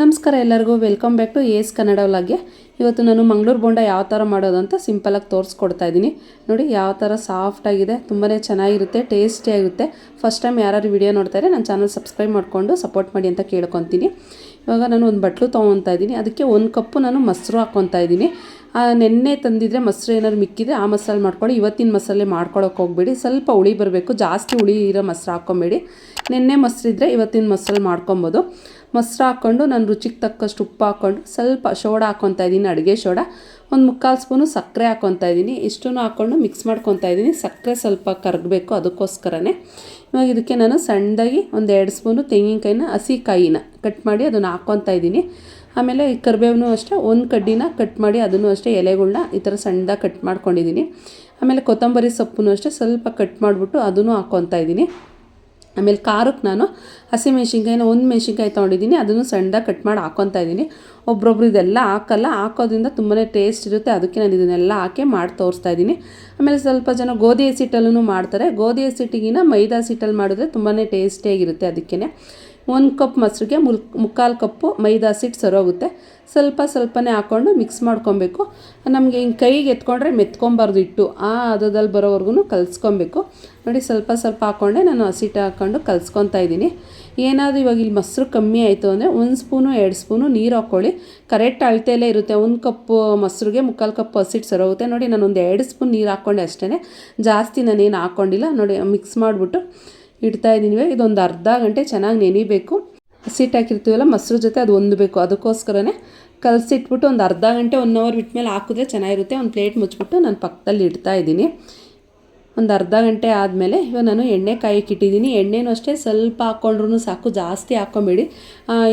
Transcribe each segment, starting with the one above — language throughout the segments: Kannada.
ನಮಸ್ಕಾರ ಎಲ್ಲರಿಗೂ. Welcome back to ace Kannada ವ್ಲಾಗ್ಗೆ ಇವತ್ತು ನಾನು ಮಂಗಳೂರು ಬೋಂಡ ಯಾವ ಥರ ಮಾಡೋದು ಅಂತ ಸಿಂಪಲಾಗಿ ತೋರಿಸ್ಕೊಡ್ತಾ ಇದ್ದೀನಿ. ನೋಡಿ ಯಾವ ಥರ ಸಾಫ್ಟಾಗಿದೆ ತುಂಬಾ ಚೆನ್ನಾಗಿರುತ್ತೆ ಟೇಸ್ಟಿಯಾಗಿರುತ್ತೆ ಫಸ್ಟ್ ಟೈಮ್ ಯಾರು ವಿಡಿಯೋ ನೋಡ್ತಾರೆ ನನ್ನ ಚಾನಲ್ ಸಬ್ಸ್ಕ್ರೈಬ್ ಮಾಡಿಕೊಂಡು ಸಪೋರ್ಟ್ ಮಾಡಿ ಅಂತ ಕೇಳ್ಕೊತೀನಿ. ಇವಾಗ ನಾನು ಒಂದು ಬಟ್ಲು ತೊಗೊತಾ ಇದ್ದೀನಿ. ಅದಕ್ಕೆ ಒಂದು ಕಪ್ಪು ನಾನು ಮೊಸರು ಹಾಕ್ಕೊತಾ ಇದ್ದೀನಿ. ನೆನ್ನೆ ತಂದಿದ್ರೆ ಮೊಸರು ಏನಾದ್ರು ಮಿಕ್ಕಿದ್ರೆ ಆ ಮಸಾಲೆ ಮಾಡ್ಕೊಳ್ಳಿ. ಇವತ್ತಿನ ಮಸಾಲೆ ಮಾಡ್ಕೊಳಕ್ಕೆ ಹೋಗ್ಬೇಡಿ. ಸ್ವಲ್ಪ ಹುಳಿ ಬರಬೇಕು. ಜಾಸ್ತಿ ಹುಳಿ ಇರೋ ಮೊಸರು ಹಾಕ್ಕೊಬೇಡಿ. ನೆನ್ನೆ ಮೊಸರಿದ್ರೆ ಇವತ್ತಿನ ಮೊಸರು ಮಾಡ್ಕೊಬೋದು. ಮೊಸರು ಹಾಕ್ಕೊಂಡು, ನಾನು ರುಚಿಗೆ ತಕ್ಕಷ್ಟು ಉಪ್ಪು ಹಾಕ್ಕೊಂಡು, ಸ್ವಲ್ಪ ಶೋಡ ಹಾಕ್ಕೊತಾ ಇದ್ದೀನಿ ಅಡುಗೆ ಶೋಡ ಒಂದು ಮುಕ್ಕಾಲು ಸ್ಪೂನು ಸಕ್ಕರೆ ಹಾಕ್ಕೊತಾ ಇದ್ದೀನಿ ಇಷ್ಟೂ ಹಾಕ್ಕೊಂಡು ಮಿಕ್ಸ್ ಮಾಡ್ಕೊತಾ ಇದ್ದೀನಿ ಸಕ್ಕರೆ ಸ್ವಲ್ಪ ಕರಗಬೇಕು ಅದಕ್ಕೋಸ್ಕರನೇ. ಇವಾಗ ಇದಕ್ಕೆ ನಾನು ಸಣ್ಣದಾಗಿ ಒಂದು ಎರಡು ಸ್ಪೂನು ತೆಂಗಿನಕಾಯಿನ, ಹಸಿ ಕಾಯಿನ ಕಟ್ ಮಾಡಿ ಅದನ್ನು ಹಾಕ್ಕೊತಾ ಇದ್ದೀನಿ ಆಮೇಲೆ ಈ ಕರಿಬೇವನು ಅಷ್ಟೇ, ಒಂದು ಕಡ್ಡಿನ ಕಟ್ ಮಾಡಿ ಅದನ್ನು ಅಷ್ಟೇ ಎಲೆಗಳನ್ನ ಈ ಥರ ಸಣ್ಣದಾಗಿ ಕಟ್ ಮಾಡ್ಕೊಂಡಿದ್ದೀನಿ ಆಮೇಲೆ ಕೊತ್ತಂಬರಿ ಸೊಪ್ಪನ್ನು ಅಷ್ಟೇ ಸ್ವಲ್ಪ ಕಟ್ ಮಾಡಿಬಿಟ್ಟು ಅದನ್ನು ಹಾಕ್ಕೊತಾ ಇದ್ದೀನಿ ಆಮೇಲೆ ಖಾರಕ್ಕೆ ನಾನು ಹಸಿ ಮೆಣಸಿನ್ಕಾಯಿನ ಒಂದು ಮೆಣಸಿನ್ಕಾಯಿ ತೊಗೊಂಡಿದ್ದೀನಿ, ಅದನ್ನು ಸಣ್ಣದಾಗಿ ಕಟ್ ಮಾಡಿ ಹಾಕ್ಕೊತಾ ಇದ್ದೀನಿ. ಒಬ್ಬೊಬ್ರು ಇದೆಲ್ಲ ಹಾಕಲ್ಲ, ಹಾಕೋದ್ರಿಂದ ತುಂಬಾ ಟೇಸ್ಟ್ ಇರುತ್ತೆ. ಅದಕ್ಕೆ ನಾನು ಇದನ್ನೆಲ್ಲ ಹಾಕಿ ಮಾಡಿ ತೋರಿಸ್ತಾ ಇದ್ದೀನಿ. ಆಮೇಲೆ ಸ್ವಲ್ಪ ಜನ ಗೋಧಿ ಹಸಿಟ್ಟಲ್ಲೂ ಮಾಡ್ತಾರೆ. ಗೋಧಿ ಹಸಿಟ್ಟಿಗಿನ ಮೈದಾ ಹಸಿಟ್ಟಲ್ಲಿ ಮಾಡಿದ್ರೆ ತುಂಬಾ ಟೇಸ್ಟಿಯಾಗಿರುತ್ತೆ ಅದಕ್ಕೇ ಒಂದು ಕಪ್ ಮೊಸರಿಗೆ ಮುಲ್, ಮುಕ್ಕಾಲು ಕಪ್ಪು ಮೈದಾ ಹಸಿಟ್ಟು ಸರೋಗುತ್ತೆ ಸ್ವಲ್ಪ ಸ್ವಲ್ಪನೇ ಹಾಕ್ಕೊಂಡು ಮಿಕ್ಸ್ ಮಾಡ್ಕೊಬೇಕು. ನಮಗೆ ಹಿಂಗೆ ಕೈಗೆ ಎತ್ಕೊಂಡ್ರೆ ಮೆತ್ಕೊಬಾರ್ದು ಇಟ್ಟು ಆ ಅದದಲ್ಲಿ ಬರೋವರೆಗೂ ಕಲಿಸ್ಕೊಬೇಕು. ನೋಡಿ ಸ್ವಲ್ಪ ಸ್ವಲ್ಪ ಹಾಕ್ಕೊಂಡೆ ನಾನು ಹಸಿಟ್ಟು ಹಾಕ್ಕೊಂಡು ಕಲಿಸ್ಕೊತಾ ಇದ್ದೀನಿ. ಏನಾದರೂ ಇವಾಗ ಇಲ್ಲಿ ಮೊಸರು ಕಮ್ಮಿ ಆಯಿತು ಅಂದರೆ ಒಂದು ಸ್ಪೂನು, ಎರಡು ಸ್ಪೂನು ನೀರು ಹಾಕ್ಕೊಳ್ಳಿ ಕರೆಕ್ಟ್ ಅಳತೆಯಲ್ಲೇ ಇರುತ್ತೆ. ಒಂದು ಕಪ್ಪು ಮೊಸರಿಗೆ ಮುಕ್ಕಾಲು ಕಪ್ ಹಸಿಟ್ಟು ಸರೋಗುತ್ತೆ ನೋಡಿ ನಾನು ಒಂದು ಎರಡು ಸ್ಪೂನ್ ನೀರು ಹಾಕ್ಕೊಂಡೆ ಅಷ್ಟೇ ಜಾಸ್ತಿ ನಾನೇನು ಹಾಕ್ಕೊಂಡಿಲ್ಲ ನೋಡಿ ಮಿಕ್ಸ್ ಮಾಡಿಬಿಟ್ಟು ಇಡ್ತಾ ಇದ್ದೀನಿ ಇದೊಂದು ಅರ್ಧ ಗಂಟೆ ಚೆನ್ನಾಗಿ ನೆನಿಬೇಕು. ಹಸಿಟ್ಟು ಹಾಕಿರ್ತೀವಲ್ಲ, ಮೊಸರು ಜೊತೆ ಅದು ಹೊಂದಬೇಕು ಅದಕ್ಕೋಸ್ಕರನೇ ಕಲಸಿಟ್ಬಿಟ್ಟು ಒಂದು ಅರ್ಧ ಗಂಟೆ ಒನ್ ಅವರ್ ಬಿಟ್ಮೇಲೆ ಹಾಕಿದ್ರೆ ಚೆನ್ನಾಗಿರುತ್ತೆ. ಒಂದು ಪ್ಲೇಟ್ ಮುಚ್ಚಿಬಿಟ್ಟು ನಾನು ಪಕ್ಕದಲ್ಲಿ ಇಡ್ತಾ ಇದ್ದೀನಿ. ಒಂದು ಅರ್ಧ ಗಂಟೆ ಆದಮೇಲೆ ಇವಾಗ ನಾನು ಎಣ್ಣೆ ಕಾಯಕ್ಕಿಟ್ಟಿದ್ದೀನಿ ಎಣ್ಣೆನೂ ಅಷ್ಟೇ ಸ್ವಲ್ಪ ಹಾಕ್ಕೊಂಡ್ರೂ ಸಾಕು, ಜಾಸ್ತಿ ಹಾಕ್ಕೊಂಬೇಡಿ.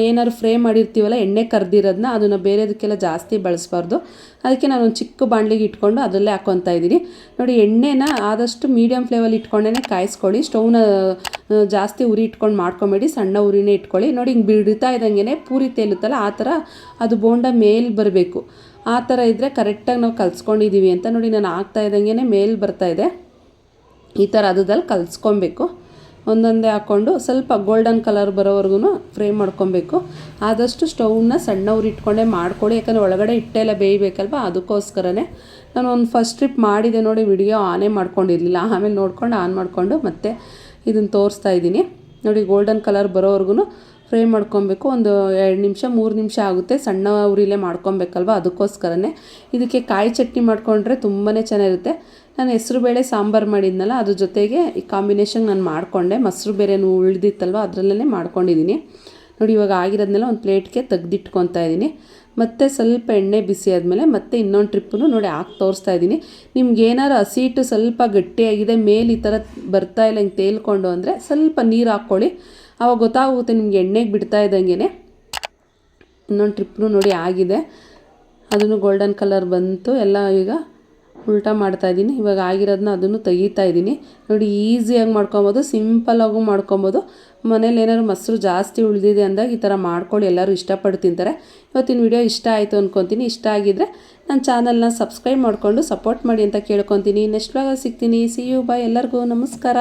ಏನಾದ್ರು ಫ್ರೈ ಮಾಡಿರ್ತೀವಲ್ಲ, ಎಣ್ಣೆ ಕರೆದಿರೋದನ್ನ ಅದನ್ನು ಬೇರೆದಕ್ಕೆಲ್ಲ ಜಾಸ್ತಿ ಬಳಸಬಾರ್ದು. ಅದಕ್ಕೆ ನಾನು ಒಂದು ಚಿಕ್ಕ ಬಾಣಲಿಗೆ ಇಟ್ಕೊಂಡು ಅದರಲ್ಲೇ ಹಾಕ್ಕೊತಾ ಇದ್ದೀನಿ. ನೋಡಿ, ಎಣ್ಣೆನ ಆದಷ್ಟು ಮೀಡಿಯಮ್ ಫ್ಲೇವಲ್ಲಿ ಇಟ್ಕೊಂಡೇ ಕಾಯಿಸ್ಕೊಳ್ಳಿ. ಸ್ಟೌವ್ನ ಜಾಸ್ತಿ ಉರಿ ಇಟ್ಕೊಂಡು ಮಾಡ್ಕೊಬೇಡಿ. ಸಣ್ಣ ಉರಿನೇ ಇಟ್ಕೊಳ್ಳಿ. ನೋಡಿ, ಹಿಂಗೆ ಬಿಡ್ತಾ ಇದ್ದಂಗೆ ಪೂರಿ ತೇಲುತ್ತಲ್ಲ, ಆ ಥರ ಅದು ಬೋಂಡ ಮೇಲೆ ಬರಬೇಕು. ಆ ಥರ ಇದ್ದರೆ ಕರೆಕ್ಟಾಗಿ ನಾವು ಕಲ್ಸ್ಕೊಂಡಿದ್ದೀವಿ ಅಂತ ನೋಡಿ, ನಾನು ಆಗ್ತಾ ಇದ್ದಂಗೆ ಮೇಲೆ ಇದೆ. ಈ ಥರ ಅದದಲ್ಲಿ ಕಲಿಸ್ಕೊಬೇಕು. ಒಂದೊಂದೇ ಹಾಕ್ಕೊಂಡು ಸ್ವಲ್ಪ ಗೋಲ್ಡನ್ ಕಲರ್ ಬರೋವರೆಗೂ ಫ್ರೈ ಮಾಡ್ಕೊಬೇಕು. ಆದಷ್ಟು ಸ್ಟೌವ್ನ ಸಣ್ಣವ್ರು ಇಟ್ಕೊಂಡೇ ಮಾಡ್ಕೊಳ್ಳಿ. ಯಾಕಂದರೆ ಒಳಗಡೆ ಹಿಟ್ಟೆಲ್ಲ ಬೇಯಬೇಕಲ್ವ? ಅದಕ್ಕೋಸ್ಕರನೇ ನಾನು ಒಂದು ಫಸ್ಟ್ ಟ್ರಿಪ್ ಮಾಡಿದೆ ನೋಡಿ ವಿಡಿಯೋ ಆನೇ ಮಾಡ್ಕೊಂಡಿರಲಿಲ್ಲ. ಆಮೇಲೆ ನೋಡ್ಕೊಂಡು ಆನ್ ಮಾಡಿಕೊಂಡು ಮತ್ತೆ ಇದನ್ನು ತೋರಿಸ್ತಾ ಇದ್ದೀನಿ. ನೋಡಿ ಗೋಲ್ಡನ್ ಕಲರ್ ಬರೋವರೆಗೂ ಫ್ರೈ ಮಾಡ್ಕೊಬೇಕು. ಒಂದು ಎರಡು ನಿಮಿಷ, ಮೂರು ನಿಮಿಷ ಆಗುತ್ತೆ. ಸಣ್ಣ ಉರಿಲೇ ಮಾಡ್ಕೊಬೇಕಲ್ವ? ಅದಕ್ಕೋಸ್ಕರನೇ. ಇದಕ್ಕೆ ಕಾಯಿ ಚಟ್ನಿ ಮಾಡಿಕೊಂಡ್ರೆ ತುಂಬಾ ಚೆನ್ನಾಗಿರುತ್ತೆ. ನಾನು ಹೆಸ್ರು ಬೇಳೆ ಸಾಂಬಾರು ಮಾಡಿದ್ನಲ್ಲ, ಅದ್ರ ಜೊತೆಗೆ ಈ ಕಾಂಬಿನೇಷನ್ ನಾನು ಮಾಡಿಕೊಂಡೆ. ಮೊಸರು ಬೇರೆನೂ ಉಳಿದಿತ್ತಲ್ವ? ಅದರಲ್ಲೇ ಮಾಡ್ಕೊಂಡಿದ್ದೀನಿ ನೋಡಿ, ಇವಾಗ ಆಗಿರೋದನ್ನೆಲ್ಲ ಒಂದು ಪ್ಲೇಟ್ಗೆ ತೆಗ್ದಿಟ್ಕೊತಾ ಇದ್ದೀನಿ. ಮತ್ತೆ ಸ್ವಲ್ಪ ಎಣ್ಣೆ ಬಿಸಿ ಆದಮೇಲೆ ಮತ್ತೆ ಇನ್ನೊಂದು ಟ್ರಿಪ್ಪನ್ನು ನೋಡಿ ಹಾಕಿ ತೋರಿಸ್ತಾ ಇದ್ದೀನಿ. ನಿಮ್ಗೆ ಏನಾರು ಹಸಿಟ್ಟು ಸ್ವಲ್ಪ ಗಟ್ಟಿಯಾಗಿದೆ, ಮೇಲೆ ಈ ಥರ ಬರ್ತಾ ಇಲ್ಲ ಹಿಂಗೆ ತೇಲ್ಕೊಂಡು ಅಂದರೆ ಸ್ವಲ್ಪ ನೀರು ಹಾಕ್ಕೊಳ್ಳಿ. ಆವಾಗ ಗೊತ್ತಾಗುತ್ತೆ ನಿಮ್ಗೆ ಎಣ್ಣೆಗೆ ಬಿಡ್ತಾ ಇದ್ದಂಗೆ ಇನ್ನೊಂದು ಟ್ರಿಪ್ನು ನೋಡಿ, ಆಗಿದೆ. ಅದನ್ನು ಗೋಲ್ಡನ್ ಕಲರ್ ಬಂತು. ಎಲ್ಲ ಈಗ ಉಲ್ಟಾ ಮಾಡ್ತಾ ಇದ್ದೀನಿ. ಇವಾಗ ಆಗಿರೋದನ್ನ ಅದನ್ನು ತೆಗಿತಾ ಇದ್ದೀನಿ. ನೋಡಿ, ಈಸಿಯಾಗಿ ಮಾಡ್ಕೊಬೋದು ಸಿಂಪಲಾಗೂ ಮಾಡ್ಕೊಬೋದು. ಮನೇಲಿ ಏನಾದ್ರು ಮೊಸರು ಜಾಸ್ತಿ ಉಳಿದಿದೆ ಅಂದಾಗ ಈ ಥರ ಮಾಡ್ಕೊಳ್ಳಿ. ಎಲ್ಲರೂ ಇಷ್ಟಪಟ್ಟು ತಿಂತಾರೆ. ಇವತ್ತಿನ ವಿಡಿಯೋ ಇಷ್ಟ ಆಯಿತು ಅಂದ್ಕೊತೀನಿ ಇಷ್ಟ ಆಗಿದ್ದರೆ ನನ್ನ ಚಾನಲ್ನ ಸಬ್ಸ್ಕ್ರೈಬ್ ಮಾಡಿಕೊಂಡು ಸಪೋರ್ಟ್ ಮಾಡಿ ಅಂತ ಕೇಳ್ಕೊತೀನಿ. ನೆಕ್ಸ್ಟ್ ವ್ಲಾಗ ಸಿಗ್ತೀನಿ. ಸಿ ಯು ಬಾಯ್ ಎಲ್ಲರಿಗೂ ನಮಸ್ಕಾರ.